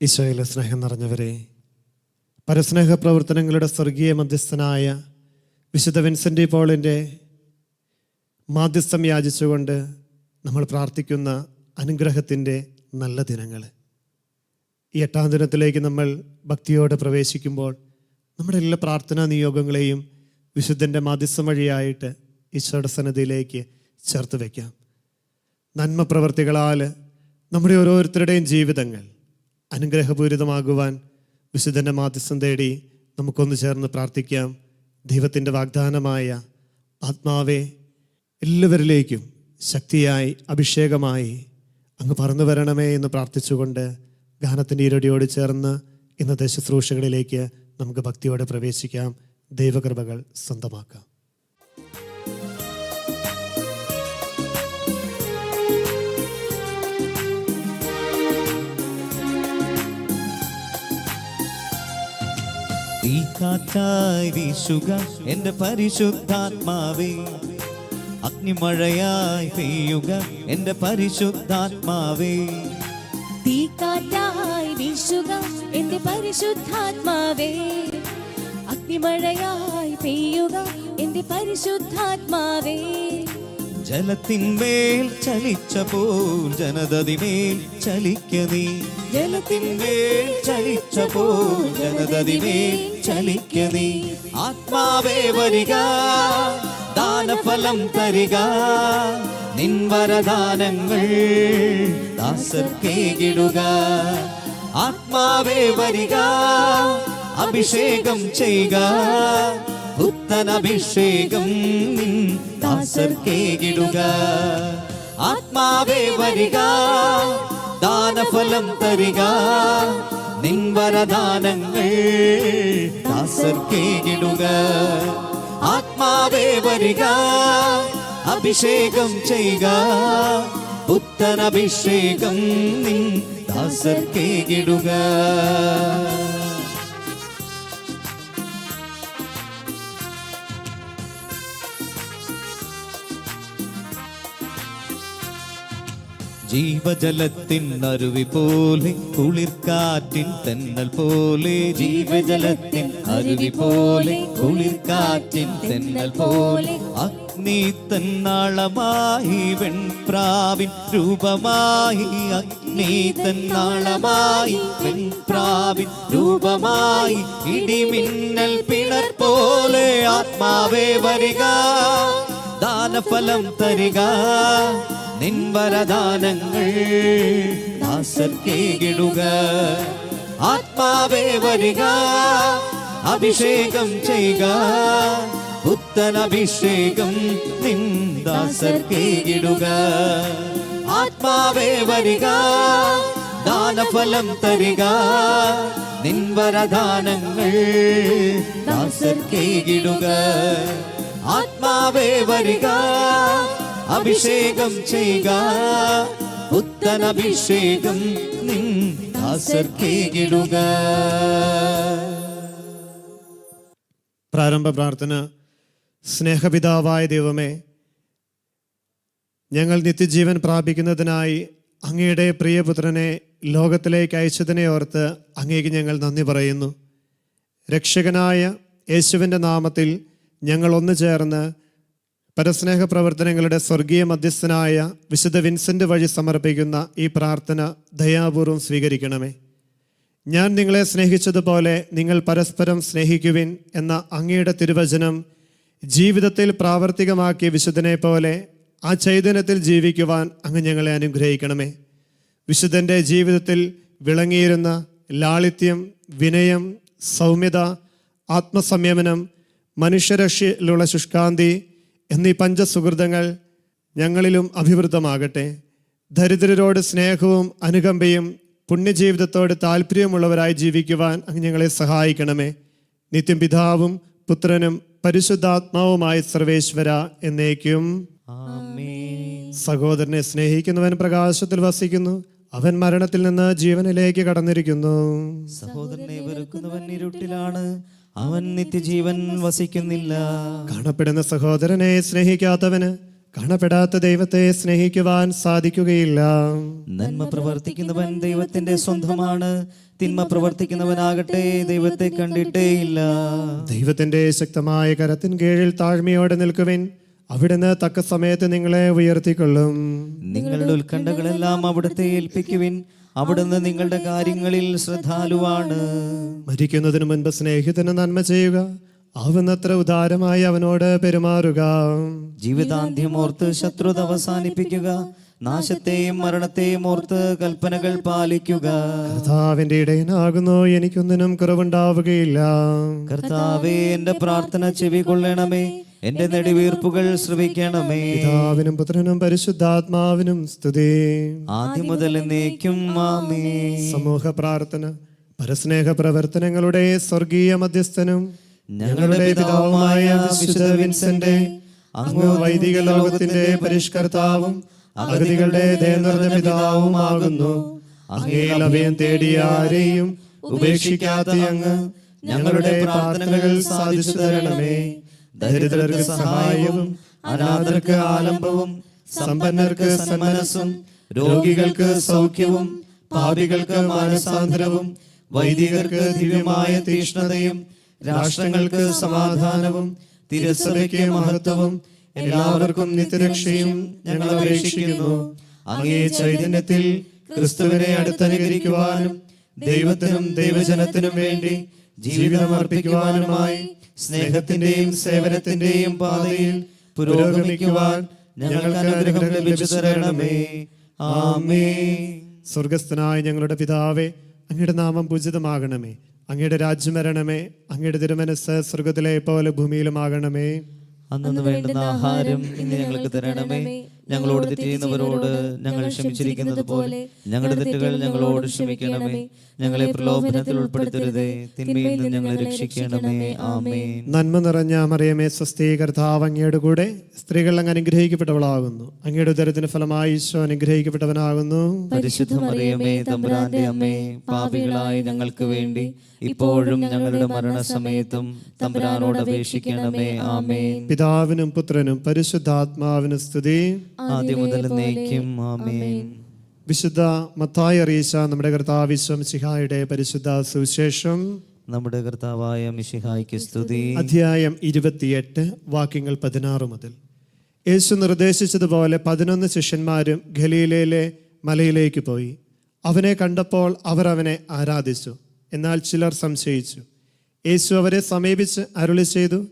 ഈശോയിലെ സ്നേഹം നിറഞ്ഞവരെ പരസ്നേഹ പ്രവർത്തനങ്ങളുടെ സ്വർഗീയ മധ്യസ്ഥനായ വിശുദ്ധ വിൻസെന്റ് പോളിന്റെ മാധ്യസ്ഥം യാചിച്ചുകൊണ്ട് നമ്മൾ പ്രാർത്ഥിക്കുന്ന അനുഗ്രഹത്തിന്റെ നല്ല ദിനങ്ങൾ. ഈ എട്ടാം ദിനത്തിലേക്ക് നമ്മൾ ഭക്തിയോടെ പ്രവേശിക്കുമ്പോൾ നമ്മുടെ എല്ലാ പ്രാർത്ഥനാ നിയോഗങ്ങളെയും വിശുദ്ധന്റെ മാധ്യസ്ഥം വഴിയായിട്ട് ഈശോയുടെ സന്നദ്ധിയിലേക്ക് ചേർത്ത് വയ്ക്കാം. നന്മ പ്രവർത്തികളാൽ നമ്മുടെ ഓരോരുത്തരുടെയും ജീവിതങ്ങൾ അനുഗ്രഹപൂരിതമാകുവാൻ വിശുദ്ധന്റെ മാധ്യസ്ഥം തേടി നമുക്കൊന്ന് ചേർന്ന് പ്രാർത്ഥിക്കാം. ദൈവത്തിന്റെ വാഗ്ദാനമായ ആത്മാവെ എല്ലാവരിലേക്കും ശക്തിയായി അഭിഷേകമായി അങ്ങ് പറന്നു വരണമേ എന്ന് പ്രാർത്ഥിച്ചുകൊണ്ട് ഗാനത്തിന്റെ ഈരടിയോട് ചേർന്ന് ഇന്നത്തെ ശുശ്രൂഷകളിലേക്ക് നമുക്ക് ഭക്തിയോടെ പ്രവേശിക്കാം. ദൈവകൃപകൾ സ്വന്തമാക്കാം. ഈ കാറ്റായി വീശുക പരിശുദ്ധാത്മാവേ. അഗ്നിമഴയായി പെയ്യുക എന്റെ പരിശുദ്ധാത്മാവേ. തീക്കാറ്റായി വീശുക എന്റെ പരിശുദ്ധാത്മാവേ. അഗ്നിമഴയായി പെയ്യുക പരിശുദ്ധാത്മാവേ. ജലത്തിന്മേൽ ചലിച്ചപ്പോൾ ജനതതിമേൽ ചലിക്ക നീ. ജലത്തിന്മേൽ ചലിച്ചപ്പോൾ ജനതതിമേൽ ചലിക്ക നീ. ആത്മാവേ വരിക ദാനഫലം തരിക നിൻവരദാനങ്ങൾ ദാസർക്കേകിടുക ആത്മാവേ വരിക അഭിഷേകം ചെയ്യുക നിൻ ദാസർക്കേകിടുക ആത്മാവേ വരിക ദാനഫലം തരിക. നിൻ വരദാനങ്ങൾ ദാസർക്കേകിടുക ആത്മാവേ വരിക അഭിഷേകം ചെയ്യുക. പുത്തനഭിഷേകം നിൻ ദാസർക്കേകിടുക ജീവജലത്തിൻ അരുവി പോലെ കുളിർക്കാറ്റിൻ തെന്നൽ പോലെ ജീവജലത്തിൻ അരുവി പോലെ കുളിർക്കാറ്റിൻ തെന്നൽ പോലെ അഗ്നി തന്നാളമായി വെൺപ്രാവിൻ രൂപമായി അഗ്നി തന്നാളമായി വെൺപ്രാവിൻ രൂപമായി ഇടിമിന്നൽ പിണർ പോലെ ആത്മാവേ വരിക ദാനഫലം തരിക. നിൻ വരദാനങ്ങൾ ദാസർക്കേകിടുക. ആത്മാവേ വരിക അഭിഷേകം ചെയ്യുക. പുത്തൻ അഭിഷേകം നിൻ ദാസർക്കേകിടുക. ആത്മാവേ വരിക ദാനഫലം തരിക. നിൻ വരദാനങ്ങൾ ദാസർക്കേകിടുക. ആത്മാവേ വരിക അഭിഷേകം ചെയ്യുക. പുത്തൻ അഭിഷേകം നിൻ ദാസർക്കേകിടുക പ്രാരംഭ പ്രാർത്ഥന. സ്നേഹപിതാവായ ദൈവമേ ഞങ്ങൾ നിത്യജീവൻ പ്രാപിക്കുന്നതിനായി അങ്ങയുടെ പ്രിയപുത്രനെ ലോകത്തിലേക്ക് അയച്ചതിനെ ഓർത്ത് അങ്ങേക്ക് ഞങ്ങൾ നന്ദി പറയുന്നു. രക്ഷകനായ യേശുവിന്റെ നാമത്തിൽ ഞങ്ങൾ ഒന്നു ചേർന്ന് പരസ്നേഹ പ്രവർത്തനങ്ങളുടെ സ്വർഗീയ മധ്യസ്ഥനായ വിശുദ്ധ വിൻസെന്റ് വഴി സമർപ്പിക്കുന്ന ഈ പ്രാർത്ഥന ദയാപൂർവം സ്വീകരിക്കണമേ. ഞാൻ നിങ്ങളെ സ്നേഹിച്ചതുപോലെ നിങ്ങൾ പരസ്പരം സ്നേഹിക്കുവിൻ എന്ന അങ്ങയുടെ തിരുവചനം ജീവിതത്തിൽ പ്രാവർത്തികമാക്കിയ വിശുദ്ധനെ പോലെ ആ ചൈതന്യത്തിൽ ജീവിക്കുവാൻ അങ്ങ് ഞങ്ങളെ അനുഗ്രഹിക്കണമേ. വിശുദ്ധന്റെ ജീവിതത്തിൽ വിളങ്ങിയിരുന്ന ലാളിത്യം വിനയം സൗമ്യത ആത്മസംയമനം മനുഷ്യരക്ഷയിലുള്ള ശുഷ്കാന്തി എന്നീ പഞ്ചസുഹൃതങ്ങൾ ഞങ്ങളിലും അഭിവൃദ്ധമാകട്ടെ. ദരിദ്രരോട് സ്നേഹവും അനുകമ്പയും പുണ്യജീവിതത്തോട് താല്പര്യമുള്ളവരായി ജീവിക്കുവാൻ ഞങ്ങളെ സഹായിക്കണമേ. നിത്യം പിതാവും പുത്രനും പരിശുദ്ധാത്മാവുമായ സർവേശ്വര എന്നേക്കും. സഹോദരനെ സ്നേഹിക്കുന്നവൻ പ്രകാശത്തിൽ വസിക്കുന്നു. അവൻ മരണത്തിൽ നിന്ന് ജീവനിലേക്ക് കടന്നിരിക്കുന്നു. സഹോദരനെ വെറുക്കുന്നവൻ ഇരുട്ടിലാണ്. അവൻ നിത്യജീവൻ വസിക്കുന്നില്ല. കാണപ്പെടുന്ന സഹോദരനെ സ്നേഹിക്കാത്തവന് കാണപ്പെടാത്ത ദൈവത്തെ സ്നേഹിക്കുവാൻ സാധിക്കുകയില്ല. നന്മ പ്രവർത്തിക്കുന്നവൻ ദൈവത്തിന്റെ സ്വന്തമാണ്. തിന്മ പ്രവർത്തിക്കുന്നവനാകട്ടെ ദൈവത്തെ കണ്ടിട്ടേയില്ല. ദൈവത്തിന്റെ ശക്തമായ കരത്തിൻ കീഴിൽ താഴ്മയോടെ നിൽക്കുവിൻ. അവിടുന്ന് തക്ക സമയത്ത് നിങ്ങളെ ഉയർത്തിക്കൊള്ളും. നിങ്ങളുടെ ഉത്കണ്ഠകളെല്ലാം അവിടുത്തെ ഏൽപ്പിക്കുവിൻ. അവിടുന്ന് നിങ്ങളുടെ കാര്യങ്ങളിൽ ശ്രദ്ധാലുവാണ്. മരിക്കുന്നതിന് മുൻപ് സ്നേഹിതന് നന്മ ചെയ്യുക. ആവുന്നത്ര ഉദാരമായി അവനോട് പെരുമാറുക. ജീവിതാന്ത്യം ഓർത്ത് ശത്രുത അവസാനിപ്പിക്കുക. നാശത്തെയും മരണത്തെയും ഓർത്ത് കൽപ്പനകൾ പാലിക്കുക. കർത്താവിന്റെ ഇടയനാകുന്നു. എനിക്കൊന്നിനും കുറവുണ്ടാവുകയില്ല. കർത്താവേ എന്റെ പ്രാർത്ഥന ചെവി കൊള്ളണമേ എന്റെ നെടുവീർപ്പുകൾ ശ്രവിക്കണമേ. പിതാവിനും പുത്രനും പരിശുദ്ധാത്മാവിനും സ്തുതി. ആദ്യം മുതൽ എന്നേക്കും ആമേ സമൂഹ പ്രാർത്ഥന പരസ്നേഹ പ്രവർത്തനങ്ങളുടെ സ്വർഗീയ മധ്യസ്ഥനും ഞങ്ങളുടെ പിതാവുമായ വിശുദ്ധ വിൻസന്റെ അങ്ങ് വൈദിക ലോകത്തിന്റെ പരിഷ്കർത്താവും അഗതികളുടെ ദയ നിറഞ്ഞ പിതാവുമാകുന്നു. അങ്ങയിൽ അഭയം തേടിയ ആരെയും ഉപേക്ഷിക്കാത്ത അങ്ങ് ഞങ്ങളുടെ പ്രാർത്ഥനകൾ സാധിച്ചു തരണമേ. ദരിദ്രർക്ക് സഹായവും അനാഥർക്ക് ആലംബവും സമ്പന്നർക്ക് സന്മനസ്സും രോഗികൾക്ക് സൗഖ്യവും പാപികൾക്ക് മാനസാന്തരവും വൈദികർക്ക് ദിവ്യമായ തീഷ്ണതയും രാഷ്ട്രങ്ങൾക്ക് സമാധാനവും തിരുസഭയ്ക്ക് മഹത്വവും എല്ലാവർക്കും നിത്യരക്ഷയും ഞങ്ങൾ അപേക്ഷിക്കുന്നു. അങ്ങേ ചൈതന്യത്തിൽ ക്രിസ്തുവിനെ അടുത്തനുകരിക്കുവാനും ദൈവത്തിനും ദൈവജനത്തിനും വേണ്ടി ജീവിതം അർപ്പിക്കുവാനുമായി സ്നേഹത്തിന്റെയും സേവനത്തിന്റെയും പാതയിൽ പുരോഗമിക്കുവാൻ ഞങ്ങൾക്ക് അനുഗ്രഹം ലഭിച്ചു തരണമേ. ആമേ സ്വർഗസ്ഥനായ ഞങ്ങളുടെ പിതാവേ അങ്ങയുടെ നാമം പൂജിതമാകണമേ. അങ്ങയുടെ രാജ്യം വരണമേ. അങ്ങയുടെ തിരുമനസ് സ്വർഗത്തിലെ പോലെ ഭൂമിയിലുമാകണമേ. അന്നു വേണ്ടുന്ന ആഹാരം ഇന്ന് ഞങ്ങൾക്ക് തരണമേ. ഞങ്ങളോട് തെറ്റ് ചെയ്യുന്നവരോട് ഞങ്ങൾ ക്ഷമിച്ചിരിക്കുന്നത് പോലെ ഞങ്ങളുടെ തെറ്റുകൾ ഞങ്ങളോട് ക്ഷമിക്കണമേ. ഞങ്ങളെ പ്രലോഭനത്തിൽ ഉൾപ്പെടുത്തരുതേ. തിന്മയിൽ നിന്ന് ഞങ്ങളെ രക്ഷിക്കണമേ. ആമേ നന്മ നിറഞ്ഞ മറിയമേ സ്വസ്തി കർത്താവ് അങ്ങയുടെ കൂടെ സ്ത്രീകൾ അങ്ങ് അനുഗ്രഹിക്കപ്പെട്ടവളാകുന്നു. അങ്ങയുടെ ഉദരത്തിന് ഫലമായി ഈശോ അനുഗ്രഹിക്കപ്പെട്ടവനാകുന്നു. പരിശുദ്ധ മറിയമേ തമ്പുരാന്റെ അമ്മേ പാപികളായ ഞങ്ങൾക്ക് വേണ്ടി ഇപ്പോഴും ഞങ്ങളുടെ മരണസമയത്തും തമ്പുരാനോട് അപേക്ഷിക്കണമേ. ആമേ പിതാവിനും പുത്രനും പരിശുദ്ധാത്മാവിനും സ്തുതി. ആദ്യം മുതൽ നയിക്കും ആമേൻ. വിശുദ്ധ മത്തായി അറിയിച്ച നമ്മുടെ കർത്താവിശ്വം സിഹായുടെ പരിശുദ്ധ സുവിശേഷം. നമ്മുടെ കർത്താവായ മിശിഹായ്ക്ക് സ്തുതി. അധ്യായം ഇരുപത്തിയെട്ട് വാക്യങ്ങൾ പതിനാറ് മുതൽ. യേശു നിർദ്ദേശിച്ചതുപോലെ പതിനൊന്ന് ശിഷ്യന്മാരും ഗലീലയിലെ മലയിലേക്ക് പോയി. അവനെ കണ്ടപ്പോൾ അവർ അവനെ ആരാധിച്ചു. എന്നാൽ ചിലർ സംശയിച്ചു. യേശു അവരെ സമീപിച്ച് അരുളി ചെയ്തു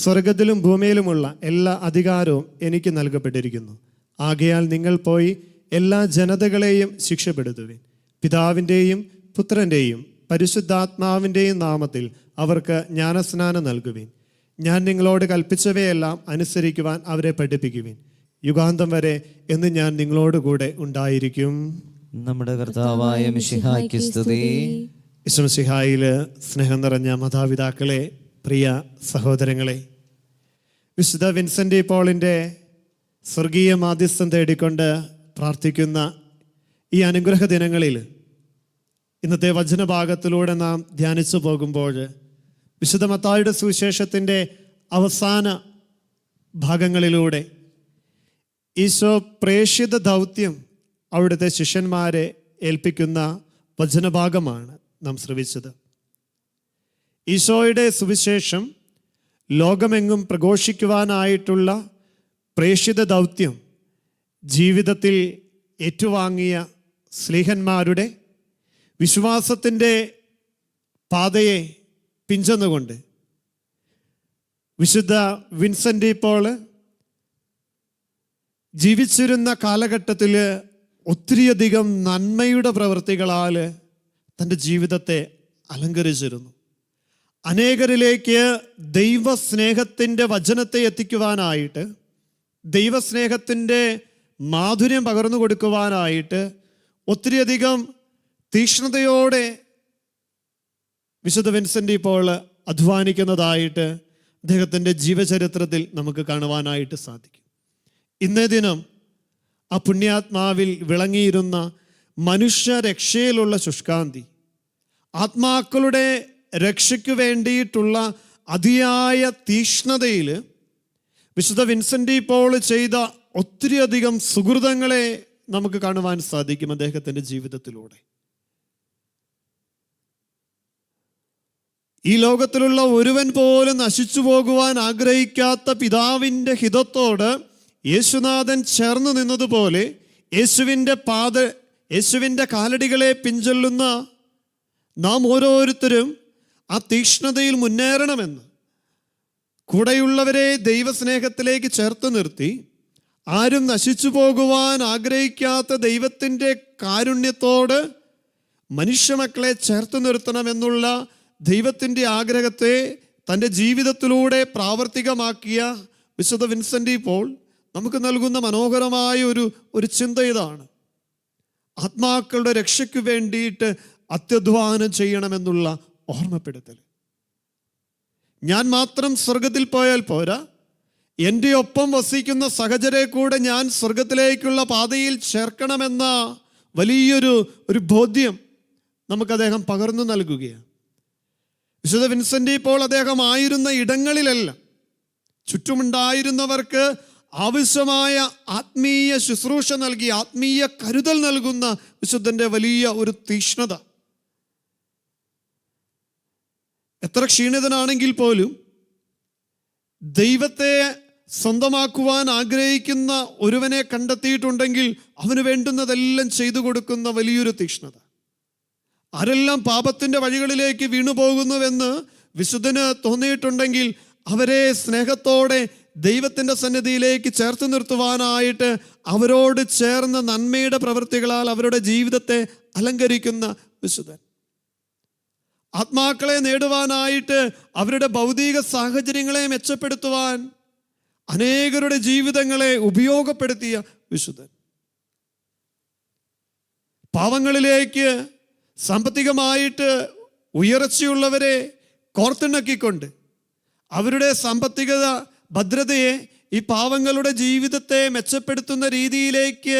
സ്വർഗത്തിലും ഭൂമിയിലുമുള്ള എല്ലാ അധികാരവും എനിക്ക് നൽകപ്പെട്ടിരിക്കുന്നു. ആകയാൽ നിങ്ങൾ പോയി എല്ലാ ജനതകളെയും ശിക്ഷപ്പെടുത്തുവിൻ. പിതാവിന്റെയും പുത്രന്റെയും പരിശുദ്ധാത്മാവിന്റെയും നാമത്തിൽ അവർക്ക് ജ്ഞാനസ്നാനം നൽകുവിൻ. ഞാൻ നിങ്ങളോട് കൽപ്പിച്ചവയെല്ലാം അനുസരിക്കുവാൻ അവരെ പഠിപ്പിക്കുവിൻ. യുഗാന്തം വരെ എന്ന് ഞാൻ നിങ്ങളോട് കൂടെ ഉണ്ടായിരിക്കും. നമ്മുടെ കർത്താവായ സ്തുതി. സ്നേഹം നിറഞ്ഞ മാതാപിതാക്കളെ പ്രിയ സഹോദരങ്ങളെ വിശുദ്ധ വിൻസെന്റ് പോളിന്റെ സ്വർഗീയ മാധ്യസ്ഥം തേടിക്കൊണ്ട് പ്രാർത്ഥിക്കുന്ന ഈ അനുഗ്രഹ ദിനങ്ങളിൽ ഇന്നത്തെ വചനഭാഗത്തിലൂടെ നാം ധ്യാനിച്ചു പോകുമ്പോൾ വിശുദ്ധ മത്തായുടെ സുവിശേഷത്തിന്റെ അവസാന ഭാഗങ്ങളിലൂടെ ഈശോ പ്രേഷിത ദൗത്യം അവിടുത്തെ ശിഷ്യന്മാരെ ഏൽപ്പിക്കുന്ന വചനഭാഗമാണ് നാം ശ്രവിച്ചത്. ഈശോയുടെ സുവിശേഷം ലോകമെങ്ങും പ്രഘോഷിക്കുവാനായിട്ടുള്ള പ്രേക്ഷിത ദൗത്യം ജീവിതത്തിൽ ഏറ്റുവാങ്ങിയ സ്ലീഹന്മാരുടെ വിശ്വാസത്തിന്റെ പാതയെ പിഞ്ചന്നുകൊണ്ട് വിശുദ്ധ വിൻസെന്റ് പോൾ ജീവിച്ചിരുന്ന കാലഘട്ടത്തിൽ ഒത്തിരിയധികം നന്മയുടെ പ്രവൃത്തികളാൽ തന്റെ ജീവിതത്തെ അലങ്കരിച്ചിരുന്നു. അനേകരിലേക്ക് ദൈവസ്നേഹത്തിന്റെ വചനത്തെ എത്തിക്കുവാനായിട്ട് ദൈവസ്നേഹത്തിന്റെ മാധുര്യം പകർന്നു കൊടുക്കുവാനായിട്ട് ഒത്തിരിയധികം തീക്ഷ്ണതയോടെ വിശുദ്ധ വിൻസെന്റ് ഇപ്പോൾ അധ്വാനിക്കുന്നതായിട്ട് അദ്ദേഹത്തിന്റെ ജീവചരിത്രത്തിൽ നമുക്ക് കാണുവാനായിട്ട് സാധിക്കും. ഇന്നേ ദിനം ആ പുണ്യാത്മാവിൽ വിളങ്ങിയിരുന്ന മനുഷ്യരക്ഷയിലുള്ള ശുഷ്കാന്തി ആത്മാക്കളുടെ രക്ഷയ്ക്ക് വേണ്ടിയിട്ടുള്ള അതിയായ തീഷ്ണതയിൽ വിശുദ്ധ വിൻസെന്റ് പോൾ ചെയ്ത ഒത്തിരിയധികം സുഹൃതങ്ങളെ നമുക്ക് കാണുവാൻ സാധിക്കും അദ്ദേഹത്തിന്റെ ജീവിതത്തിലൂടെ. ഈ ലോകത്തിലുള്ള ഒരുവൻ പോലും നശിച്ചു പോകുവാൻ ആഗ്രഹിക്കാത്ത പിതാവിന്റെ ഹിതത്തോട് യേശുനാഥൻ ചേർന്ന് നിന്നതുപോലെ യേശുവിന്റെ പാത യേശുവിന്റെ കാലടികളെ പിഞ്ചൊല്ലുന്ന നാം ഓരോരുത്തരും ആ തീക്ഷ്ണതയിൽ മുന്നേറണമെന്ന്. കൂടെയുള്ളവരെ ദൈവസ്നേഹത്തിലേക്ക് ചേർത്ത് നിർത്തി ആരും നശിച്ചു പോകുവാൻ ആഗ്രഹിക്കാത്ത ദൈവത്തിന്റെ കാരുണ്യത്തോട് മനുഷ്യമക്കളെ ചേർത്ത് നിർത്തണമെന്നുള്ള ദൈവത്തിന്റെ ആഗ്രഹത്തെ തന്റെ ജീവിതത്തിലൂടെ പ്രാവർത്തികമാക്കിയ വിശുദ്ധ വിൻസെന്റ് പോൾ നമുക്ക് നൽകുന്ന മനോഹരമായ ഒരു ഒരു ചിന്ത ഇതാണ്. ആത്മാക്കളുടെ രക്ഷയ്ക്ക് വേണ്ടിയിട്ട് അത്യധ്വാനം ചെയ്യണമെന്നുള്ള ഓർമ്മപ്പെടുത്തൽ. ഞാൻ മാത്രം സ്വർഗത്തിൽ പോയാൽ പോരാ. എന്റെ ഒപ്പം വസിക്കുന്ന സഹചരെ കൂടെ ഞാൻ സ്വർഗത്തിലേക്കുള്ള പാതയിൽ ചേർക്കണമെന്ന വലിയൊരു ഒരു ബോധ്യം നമുക്ക് അദ്ദേഹം പകർന്നു നൽകുകയാണ്. വിശുദ്ധ വിൻസെന്റ് ഇപ്പോൾ അദ്ദേഹം ആയിരുന്ന ഇടങ്ങളിലല്ല. ചുറ്റുമുണ്ടായിരുന്നവർക്ക് ആവശ്യമായ ആത്മീയ ശുശ്രൂഷ നൽകി ആത്മീയ കരുതൽ നൽകുന്ന വിശുദ്ധന്റെ വലിയ ഒരു തീക്ഷ്ണത എത്ര ക്ഷീണിതനാണെങ്കിൽ പോലും ദൈവത്തെ സ്വന്തമാക്കുവാൻ ആഗ്രഹിക്കുന്ന ഒരുവനെ കണ്ടെത്തിയിട്ടുണ്ടെങ്കിൽ അവന് വേണ്ടുന്നതെല്ലാം ചെയ്തു കൊടുക്കുന്ന വലിയൊരു തീക്ഷ്ണത. ആരെല്ലാം പാപത്തിന്റെ വഴികളിലേക്ക് വീണുപോകുന്നുവെന്ന് വിശുദ്ധന് തോന്നിയിട്ടുണ്ടെങ്കിൽ അവരെ സ്നേഹത്തോടെ ദൈവത്തിന്റെ സന്നിധിയിലേക്ക് ചേർത്ത് നിർത്തുവാനായിട്ട് അവരോട് ചേർന്ന നന്മയുടെ പ്രവൃത്തികളാൽ അവരുടെ ജീവിതത്തെ അലങ്കരിക്കുന്ന വിശുദ്ധൻ. ആത്മാക്കളെ നേടുവാനായിട്ട് അവരുടെ ഭൗതിക സാഹചര്യങ്ങളെ മെച്ചപ്പെടുത്തുവാൻ അനേകരുടെ ജീവിതങ്ങളെ ഉപയോഗപ്പെടുത്തിയ വിശുദ്ധൻ. പാവങ്ങളിലേക്ക് സാമ്പത്തികമായിട്ട് ഉയർച്ചയുള്ളവരെ കോർത്തിണക്കിക്കൊണ്ട് അവരുടെ സാമ്പത്തിക ഭദ്രതയെ ഈ പാവങ്ങളുടെ ജീവിതത്തെ മെച്ചപ്പെടുത്തുന്ന രീതിയിലേക്ക്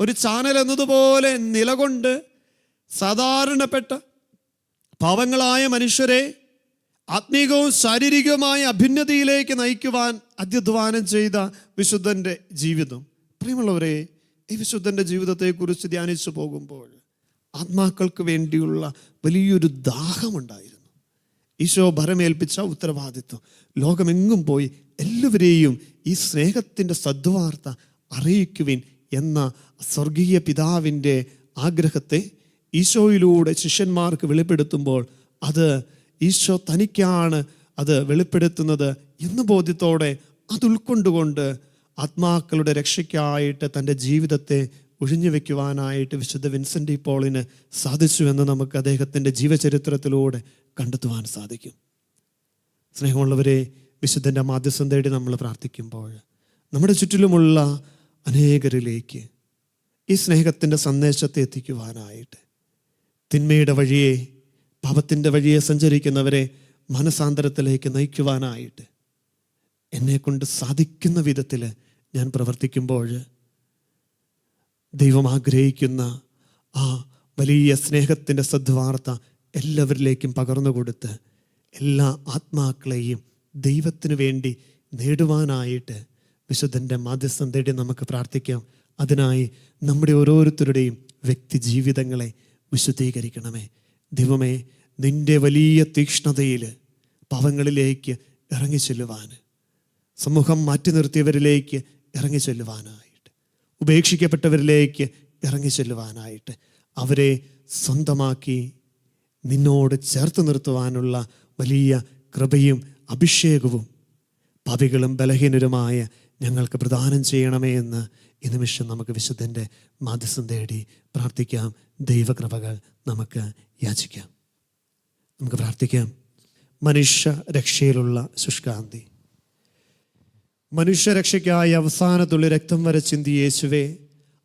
ഒരു ചാനൽ എന്നതുപോലെ നിലകൊണ്ട് സാധാരണപ്പെട്ട പാവങ്ങളായ മനുഷ്യരെ ആത്മീകവും ശാരീരികവുമായ അഭിന്നതയിലേക്ക് നയിക്കുവാൻ അധ്യധ്വാനം ചെയ്ത വിശുദ്ധന്റെ ജീവിതം. പ്രിയമുള്ളവരെ ഈ വിശുദ്ധന്റെ ജീവിതത്തെക്കുറിച്ച് ധ്യാനിച്ചു പോകുമ്പോൾ ആത്മാക്കൾക്ക് വേണ്ടിയുള്ള വലിയൊരു ദാഹമുണ്ടായിരുന്നു. ഈശോ ഭരമേൽപ്പിച്ച ഉത്തരവാദിത്വം. ലോകമെങ്ങും പോയി എല്ലാവരെയും ഈ സ്നേഹത്തിന്റെ സദ്വാർത്ത അറിയിക്കുവിൻ എന്ന സ്വർഗീയ പിതാവിന്റെ ആഗ്രഹത്തെ ഈശോയിലൂടെ ശിഷ്യന്മാർക്ക് വെളിപ്പെടുത്തുമ്പോൾ അത് ഈശോ തനിക്കാണ് അത് വെളിപ്പെടുത്തുന്നത് എന്ന ബോധ്യത്തോടെ അത് ഉൾക്കൊണ്ടുകൊണ്ട് ആത്മാക്കളുടെ രക്ഷയ്ക്കായിട്ട് തന്റെ ജീവിതത്തെ ഒഴിഞ്ഞു വെക്കുവാനായിട്ട് വിശുദ്ധ വിൻസെന്റ് പോളിന് സാധിച്ചു എന്ന് നമുക്ക് അദ്ദേഹത്തിന്റെ ജീവചരിത്രത്തിലൂടെ കണ്ടെത്തുവാൻ സാധിക്കും. സ്നേഹമുള്ളവരെ വിശുദ്ധന്റെ മാധ്യസ്ഥം തേടി നമ്മൾ പ്രാർത്ഥിക്കുമ്പോൾ നമ്മുടെ ചുറ്റിലുമുള്ള അനേകരിലേക്ക് ഈ സ്നേഹത്തിന്റെ സന്ദേശത്തെ എത്തിക്കുവാനായിട്ട് തിന്മയുടെ വഴിയെ പാപത്തിന്റെ വഴിയെ സഞ്ചരിക്കുന്നവരെ മനസാന്തരത്തിലേക്ക് നയിക്കുവാനായിട്ട് എന്നെ കൊണ്ട് സാധിക്കുന്ന വിധത്തിൽ ഞാൻ പ്രവർത്തിക്കുമ്പോൾ ദൈവം ആഗ്രഹിക്കുന്ന ആ വലിയ സ്നേഹത്തിന്റെ സദ്വാർത്ത എല്ലാവരിലേക്കും പകർന്നു കൊടുത്ത് എല്ലാ ആത്മാക്കളെയും ദൈവത്തിനു വേണ്ടി നേടുവാനായിട്ട് വിശുദ്ധന്റെ മാധ്യസ്ഥം തേടി നമുക്ക് പ്രാർത്ഥിക്കാം. അതിനായി നമ്മുടെ ഓരോരുത്തരുടെയും വ്യക്തി ജീവിതങ്ങളെ വിശുദ്ധീകരിക്കണമേ. ദൈവമേ നിന്റെ വലിയ തീക്ഷ്ണതയിൽ പാവങ്ങളിലേക്ക് ഇറങ്ങി ചെല്ലുവാൻ സമൂഹം മാറ്റി നിർത്തിയവരിലേക്ക് ഇറങ്ങി ചെല്ലുവാനായിട്ട് ഉപേക്ഷിക്കപ്പെട്ടവരിലേക്ക് ഇറങ്ങി ചെല്ലുവാനായിട്ട് അവരെ സ്വന്തമാക്കി നിന്നോട് ചേർത്ത് നിർത്തുവാനുള്ള വലിയ കൃപയും അഭിഷേകവും പാപികളും ബലഹീനരുമായ ഞങ്ങൾക്ക് പ്രദാനം ചെയ്യണമേ എന്ന് ഈ നിമിഷം നമുക്ക് വിശുദ്ധന്റെ മാധ്യസ്ഥം തേടി പ്രാർത്ഥിക്കാം. ദൈവകൃപകൾ നമുക്ക് യാചിക്കാം. നമുക്ക് പ്രാർത്ഥിക്കാം. മനുഷ്യ രക്ഷയിലുള്ള ശുഷ്കാന്തി. മനുഷ്യരക്ഷയ്ക്കായി അവസാനത്തുള്ള രക്തം വരെ ചിന്തി യേശുവേ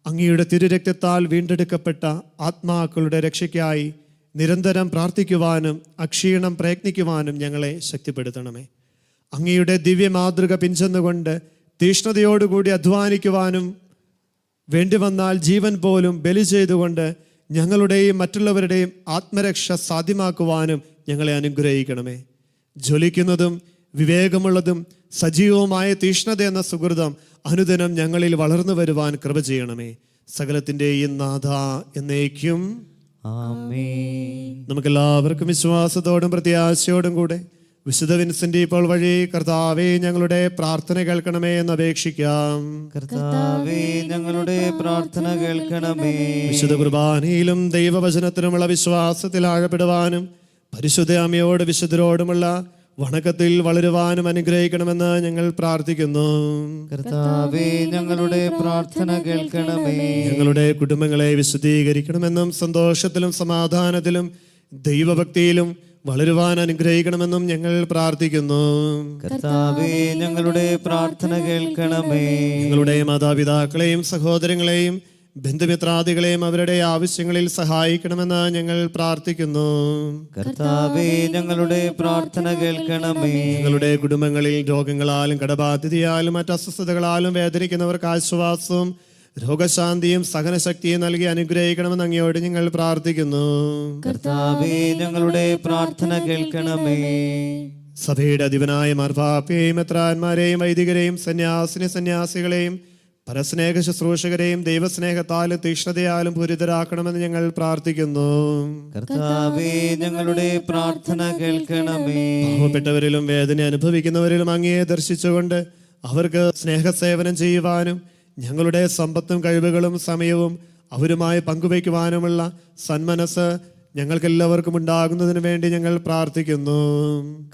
അങ്ങയുടെ തിരുരക്തത്താൽ വീണ്ടെടുക്കപ്പെട്ട ആത്മാക്കളുടെ രക്ഷയ്ക്കായി നിരന്തരം പ്രാർത്ഥിക്കുവാനും അക്ഷീണം പ്രയത്നിക്കുവാനും ഞങ്ങളെ ശക്തിപ്പെടുത്തണമേ. അങ്ങയുടെ ദിവ്യ മാതൃക പിഞ്ചെന്നുകൊണ്ട് തീഷ്ണതയോടുകൂടി അധ്വാനിക്കുവാനും വേണ്ടി വന്നാൽ ജീവൻ പോലും ബലി ചെയ്തുകൊണ്ട് ഞങ്ങളുടെയും മറ്റുള്ളവരുടെയും ആത്മരക്ഷ സാധ്യമാക്കുവാനും ഞങ്ങളെ അനുഗ്രഹിക്കണമേ. ജ്വലിക്കുന്നതും വിവേകമുള്ളതും സജീവവുമായ തീഷ്ണത എന്ന സുഹൃതം അനുദിനം ഞങ്ങളിൽ വളർന്നു വരുവാൻ കൃപ ചെയ്യണമേ. സകലത്തിന്റെയും നാഥ എന്നേക്കും. നമുക്കെല്ലാവർക്കും വിശ്വാസത്തോടും പ്രത്യാശയോടും കൂടെ വിശുദ്ധ വിൻസെന്റ് ഇപ്പോൾ വഴി കർത്താവെ ഞങ്ങളുടെ പ്രാർത്ഥന കേൾക്കണമേ എന്ന് അപേക്ഷിക്കാം. കർത്താവേ ഞങ്ങളുടെ പ്രാർത്ഥന കേൾക്കണമേ. വിശുദ്ധ കുർബാനയിലും ദൈവവചനത്തിലുമുള്ള വിശ്വാസത്തിൽ ആഴപ്പെടുവാനും പരിശുദ്ധ അമ്മയോട് വിശുദ്ധരോടുമുള്ള വണക്കത്തിൽ വളരുവാനും അനുഗ്രഹിക്കണമെന്ന് ഞങ്ങൾ പ്രാർത്ഥിക്കുന്നു. കർത്താവേ ഞങ്ങളുടെ പ്രാർത്ഥന കേൾക്കണമേ. ഞങ്ങളുടെ കുടുംബങ്ങളെ വിശുദ്ധീകരിക്കണമെന്നും സന്തോഷത്തിലും സമാധാനത്തിലും ദൈവഭക്തിയിലും വളരുവാൻ അനുഗ്രഹിക്കണമെന്നും ഞങ്ങൾ പ്രാർത്ഥിക്കുന്നു. കർത്താവേ ഞങ്ങളുടെ പ്രാർത്ഥന കേൾക്കണമേ. ഞങ്ങളുടെ മാതാപിതാക്കളെയും സഹോദരങ്ങളെയും ബന്ധുമിത്രാദികളെയും അവരുടെ ആവശ്യങ്ങളിൽ സഹായിക്കണമെന്ന് ഞങ്ങൾ പ്രാർത്ഥിക്കുന്നു. കർത്താവേ ഞങ്ങളുടെ പ്രാർത്ഥന കേൾക്കണമേ. ഞങ്ങളുടെ കുടുംബങ്ങളിൽ രോഗങ്ങളാലും കടബാധ്യതയാലും മറ്റ് അസ്വസ്ഥതകളാലും വേദനിക്കുന്നവർക്ക് ആശ്വാസവും രോഗശാന്തിയും സഹനശക്തിയും നൽകി അനുഗ്രഹിക്കണമെന്ന് അങ്ങയോട് ഞങ്ങൾ പ്രാർത്ഥിക്കുന്നു. കർത്താവേ ഞങ്ങളുടെ പ്രാർത്ഥന കേൾക്കണമേ. സഭയുടെ അധിപനായ മാർപ്പാപ്പയെയും എത്രാന്മാരെയും വൈദികരെയും സന്യാസിനി സന്യാസികളെയും പരസ്നേഹ ശുശ്രൂഷകരെയും ദൈവസ്നേഹത്താലും തീക്ഷ്ണതയാലും പൂരിതരാക്കണമെന്ന് ഞങ്ങൾ പ്രാർത്ഥിക്കുന്നു. കർത്താവേ ഞങ്ങളുടെ പ്രാർത്ഥന കേൾക്കണമേ. പാവപ്പെട്ടവരിലും വേദന അനുഭവിക്കുന്നവരിലും അങ്ങയെ ദർശിച്ചുകൊണ്ട് അവർക്ക് സ്നേഹസേവനം ചെയ്യുവാനും ഞങ്ങളുടെ സമ്പത്തും കഴിവുകളും സമയവും അവരുമായി പങ്കുവയ്ക്കുവാനുമുള്ള സന്മനസ് ഞങ്ങൾക്കെല്ലാവർക്കും ഉണ്ടാകുന്നതിന് വേണ്ടി ഞങ്ങൾ പ്രാർത്ഥിക്കുന്നു.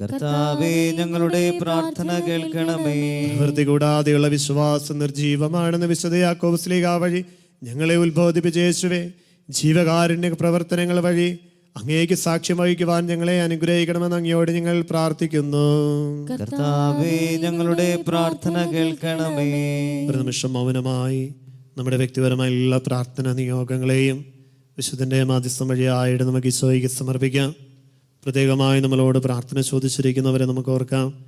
കർത്താവേ ഞങ്ങളുടെ പ്രാർത്ഥന കേൾക്കണമേ. പ്രവൃത്തി കൂടാതെയുള്ള വിശ്വാസം നിർജീവമാണെന്ന് വിശുദ്ധ യാക്കോബ്സ്ലീഗ വഴി ഞങ്ങളെ ഉത്ബോധിപ്പിച്ചേശുവേ ജീവകാരുണ്യ പ്രവർത്തനങ്ങൾ വഴി അങ്ങേക്ക് സാക്ഷ്യം വഹിക്കുവാൻ ഞങ്ങളെ അനുഗ്രഹിക്കണമെന്ന് അങ്ങയോട് ഞങ്ങൾ പ്രാർത്ഥിക്കുന്നു. കർത്താവേ ഞങ്ങളുടെ പ്രാർത്ഥന കേൾക്കണമേ. ഒരു നിമിഷം മൗനമായി നമ്മുടെ വ്യക്തിപരമായ എല്ലാ പ്രാർത്ഥന നിയോഗങ്ങളെയും വിശുദ്ധന്റെ മാധ്യസ്ഥം വഴിയായിട്ട് നമുക്ക് ഈശോയ്ക്ക് സമർപ്പിക്കാം. പ്രത്യേകമായി നമ്മളോട് പ്രാർത്ഥന ചോദിച്ചിരിക്കുന്നവരെ നമുക്ക് ഓർക്കാം.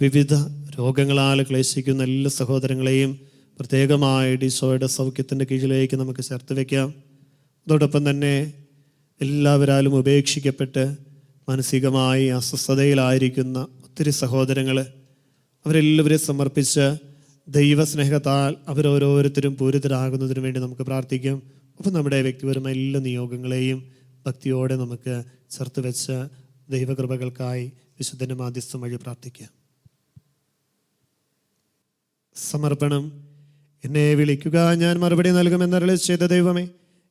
വിവിധ രോഗങ്ങളാൽ ക്ലേശിക്കുന്ന എല്ലാ സഹോദരങ്ങളെയും പ്രത്യേകമായിട്ട് ഈശോയുടെ സൗഖ്യത്തിന്റെ കീഴിലേക്ക് നമുക്ക് ചേർത്ത് വയ്ക്കാം. അതോടൊപ്പം തന്നെ എല്ലാവരാലും ഉപേക്ഷിക്കപ്പെട്ട് മാനസികമായി അസ്വസ്ഥതയിലായിരിക്കുന്ന ഒത്തിരി സഹോദരങ്ങൾ അവരെല്ലാവരെയും സമർപ്പിച്ച് ദൈവസ്നേഹത്താൽ അവരോരോരുത്തരും പൂരിതരാകുന്നതിന് വേണ്ടി നമുക്ക് പ്രാർത്ഥിക്കാം. അപ്പോൾ നമ്മുടെ വ്യക്തിപരമായ എല്ലാ നിയോഗങ്ങളെയും ഭക്തിയോടെ നമുക്ക് ചേർത്ത് വെച്ച് ദൈവകൃപകൾക്കായി വിശുദ്ധന്റെ മാധ്യസ്ഥം വഴി പ്രാർത്ഥിക്കാം. സമർപ്പണം. എന്നെ വിളിക്കുക. ഞാൻ മറുപടി നൽകുമെന്നരളി ചെയ്ത ദൈവമേ.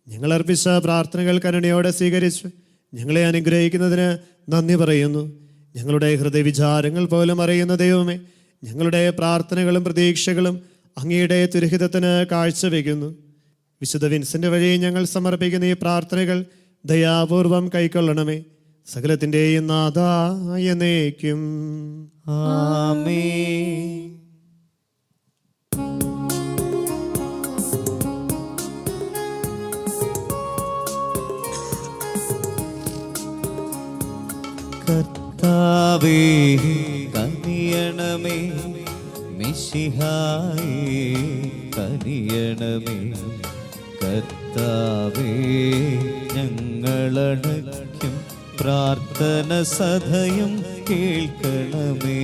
ഞങ്ങൾ അർപ്പിച്ച പ്രാർത്ഥനകൾ കരുണയോടെ സ്വീകരിച്ചു. ഞങ്ങളെ അനുഗ്രഹിക്കുന്നതിന് നന്ദി പറയുന്നു. ഞങ്ങളുടെ ഹൃദയവിചാരങ്ങൾ പോലും അറിയുന്ന ദൈവമേ ഞങ്ങളുടെ പ്രാർത്ഥനകളും പ്രതീക്ഷകളും അങ്ങയുടെ തുരഹിതത്തിന് കാഴ്ചവെക്കുന്നു. വിശുദ്ധ വിൻസിന്റെ വഴി ഞങ്ങൾ സമർപ്പിക്കുന്ന ഈ പ്രാർത്ഥനകൾ ദയാപൂർവം കൈക്കൊള്ളണമേ. സകലത്തിന്റെയും നാഥായ Thank ആമേൻ. കർത്താവേ കനിയണമേ. മിശിഹായി കനിയണമേ. കർത്താവേ ഞങ്ങളടയ്ക്കും പ്രാർത്ഥന സദയം കേൾക്കണമേ.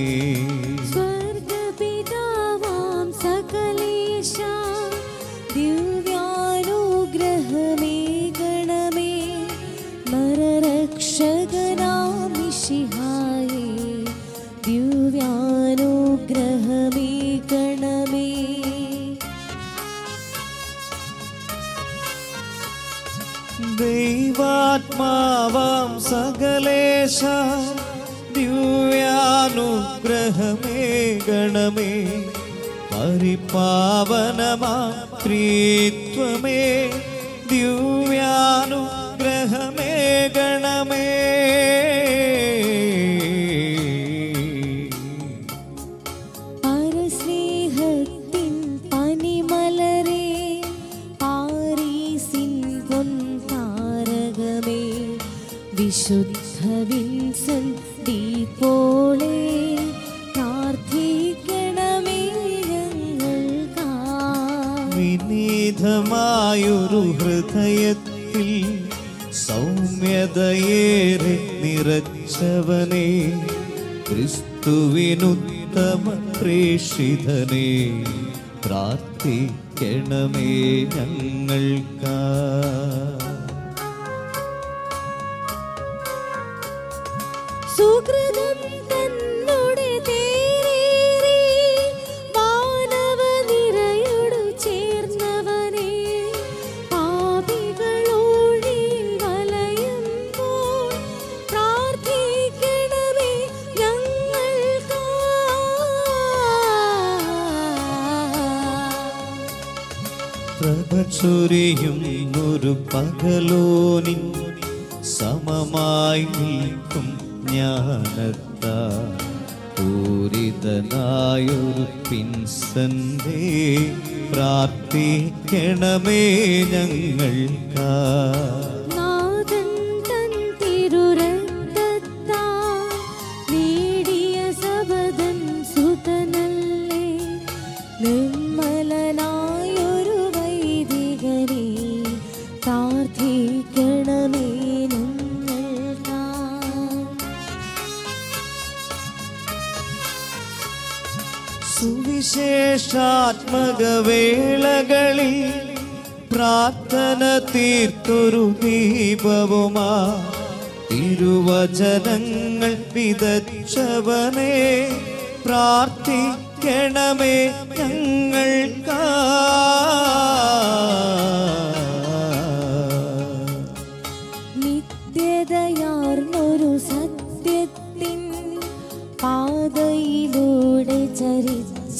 സകലേശ ദിവ്യാനുഗ്രഹമേ ഗണമേ പരിപാവനമാ ത്രിത്വമേ. പ്രേഷിതനെ പ്രാർത്ഥിക്കണമേ ഞങ്ങൾക്കാ പ്രഭചൊരിയും ഒരു പകലോനിൻ സമമായി നിൽക്കും ജ്ഞാനത്താ. പൂരിതനായൊരു പിൻസന്റെ പ്രാർത്ഥിക്കണമേ ഞങ്ങൾക്കാ. സുവിശേഷാത്മകവേളകളിൽ പ്രാർത്ഥന തീർത്തൊരു ദീപവുമാ. തിരുവചനങ്ങൾ വിതച്ചവനെ പ്രാർത്ഥിക്കണമേ ഞങ്ങൾക്കാ.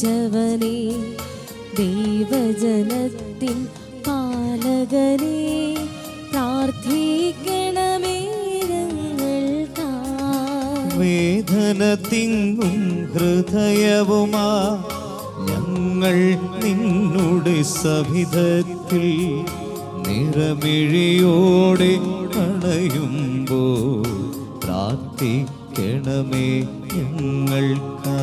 ചരിച്ചവനെ ദൈവജനത്തിൻ പാലകനെ പ്രാർത്ഥിക്കണമേ വേദന തിങ്ങും ഹൃദയവുമാ ഞങ്ങൾ നിന്നോട് സവിധത്തിൽ നിറമിഴിയോടെ അണയുമ്പോ പ്രാർത്ഥിക്കണമേ ഞങ്ങൾക്കാ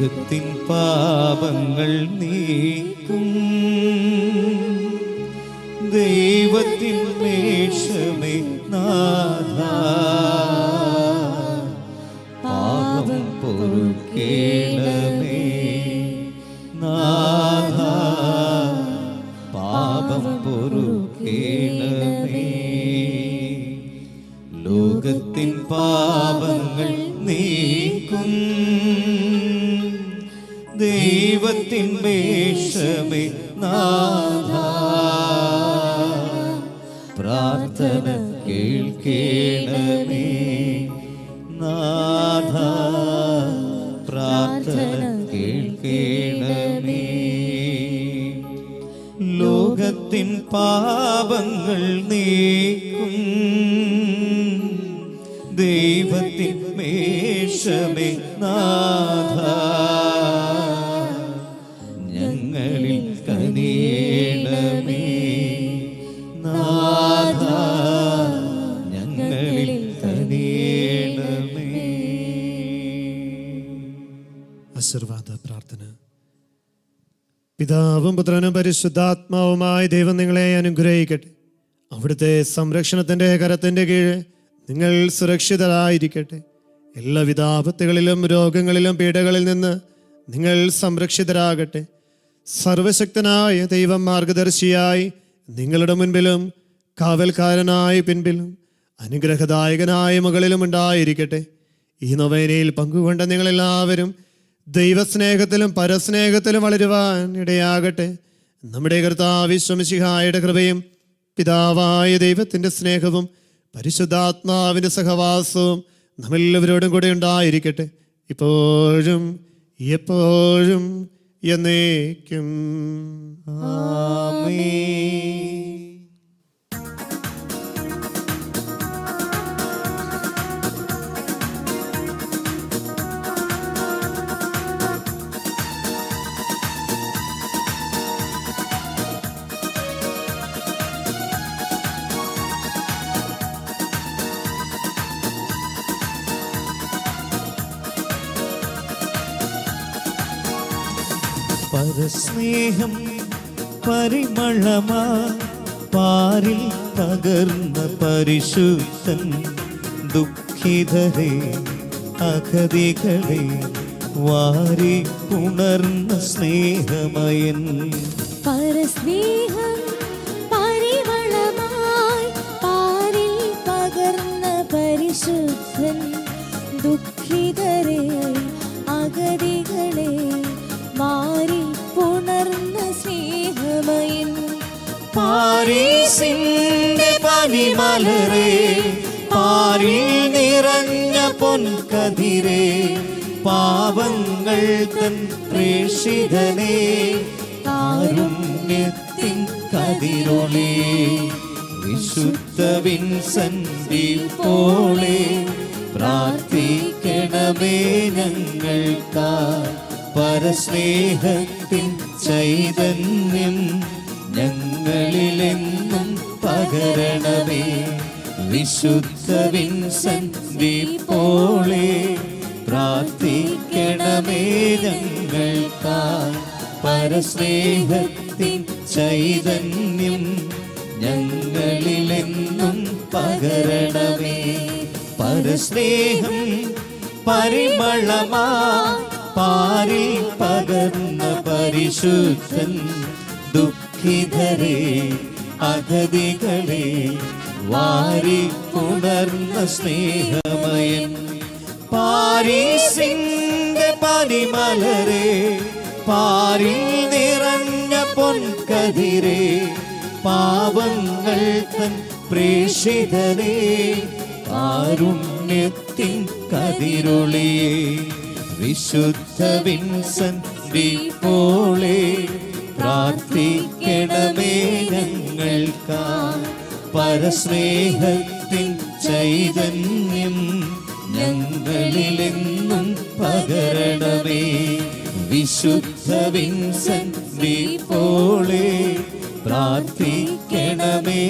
ലോകത്തിൻ പാപങ്ങൾ നീക്കും. കേൾക്കേണമേ. ലോകത്തിൻ പാപങ്ങൾ പിതാവും പുത്രനും പരിശുദ്ധാത്മാവുമായി ദൈവം നിങ്ങളെ അനുഗ്രഹിക്കട്ടെ. അവിടുത്തെ സംരക്ഷണത്തിന്റെ കരത്തിന്റെ കീഴ് നിങ്ങൾ സുരക്ഷിതരായിരിക്കട്ടെ. എല്ലാ ആപത്തുകളിലും രോഗങ്ങളിലും പീഡകളിൽ നിന്ന് നിങ്ങൾ സംരക്ഷിതരാകട്ടെ. സർവശക്തനായ ദൈവം മാർഗദർശിയായി നിങ്ങളുടെ മുൻപിലും കാവൽക്കാരനായ പിൻപിലും അനുഗ്രഹദായകനായ മുകളിലും ഉണ്ടായിരിക്കട്ടെ. ഈ നൊവേനയിൽ പങ്കുകൊണ്ട നിങ്ങളെല്ലാവരും ദൈവസ്നേഹത്തിലും പരസ്നേഹത്തിലും വളരുവാൻ ഇടയാകട്ടെ. നമ്മുടെ കർത്താവിശ്വമിശിഹായുടെ കൃപയും പിതാവായ ദൈവത്തിന്റെ സ്നേഹവും പരിശുദ്ധാത്മാവിന്റെ സഹവാസവും നമ്മെല്ലാവരോടും കൂടെ ഉണ്ടായിരിക്കട്ടെ. ഇപ്പോഴും എപ്പോഴും എന്നേക്കും. ആമേൻ. പരസ്നേഹം പരിമളമാ പാരിൽ തകർന്ന പരിശുദ്ധൻ ദുഃഖിതരെ അഗതികളെ വാരി ഉണർന്ന സ്നേഹമയൻ. പരസ്നേഹം പരിമളമായി പാരിൽ പകർന്ന പരിശുദ്ധൻ ദുഃഖിതരെ പാരീസിന്റെ പനിമലരെ പാരിൽ നിറഞ്ഞ പൊൻകതിരേ പാവങ്ങൾ തൻ പ്രേഷിതനേ താരുണ്യത്തിൻ കതിരൊളി. വിശുദ്ധ വിൻസന്തി പോളെ പ്രാർത്ഥിക്കണമേ ഞങ്ങൾക്കാ. പരസ്നേഹത്തിൻ ചൈതന്യം ഞങ്ങളിലെന്നും പകരണമേ. വിശുദ്ധ വിൻസന്തി പോലെ പ്രാർത്ഥിക്കണമേ ഞങ്ങൾക്കാ പരസ്നേഹത്തിൻ ചൈതന്യം ഞങ്ങളിലെന്നും പകരണമേ. പരസ്നേഹം പരിമളമാ പാരിൽ പകർന്ന പരിശുദ്ധൻ ദുഃഖിതരെ അഗതികളെ വാരി പുണർന്ന സ്നേഹമയൻ. പാരീസിന്റെ പനിമലരെ പാരിൽ നിറഞ്ഞ പൊൻകതിരെ പാവങ്ങൾ തൻ പ്രേഷിതരെ കാരുണ്യത്തിൻ കതിരൊളിയെ. വിശുദ്ധ വിൻസന്തി പോലെ പ്രാർത്ഥിക്കണമേ ഞങ്ങൾക്കാ പരസ്നേഹത്തിൻ ചൈതന്യം ഞങ്ങളിലെന്നും പകരണമേ. വിശുദ്ധ വിൻസന്തി പോലെ പ്രാർത്ഥിക്കണമേ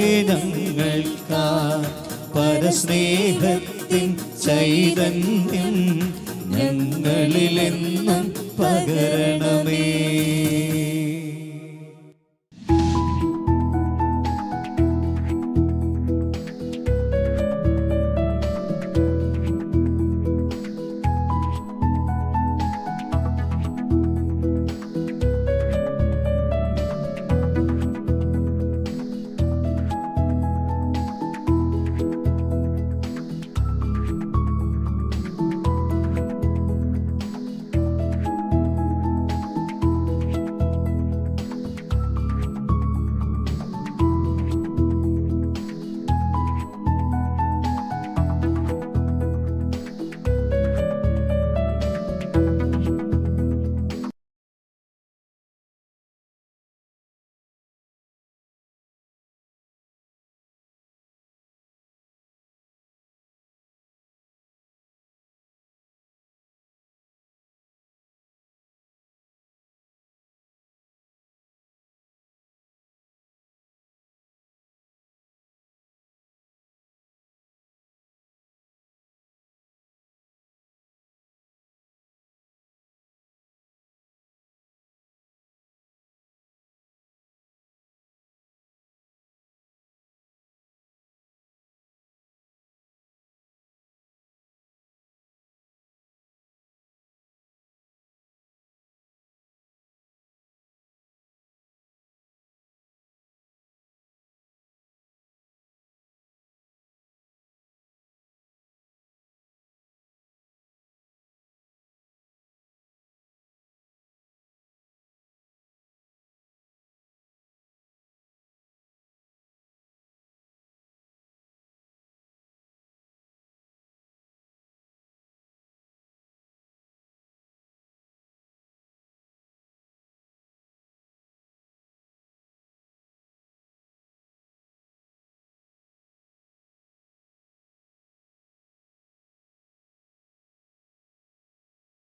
പരസ്നേഹത്തിൻ ചൈതന്യം ഞങ്ങളിലെന്നും പകര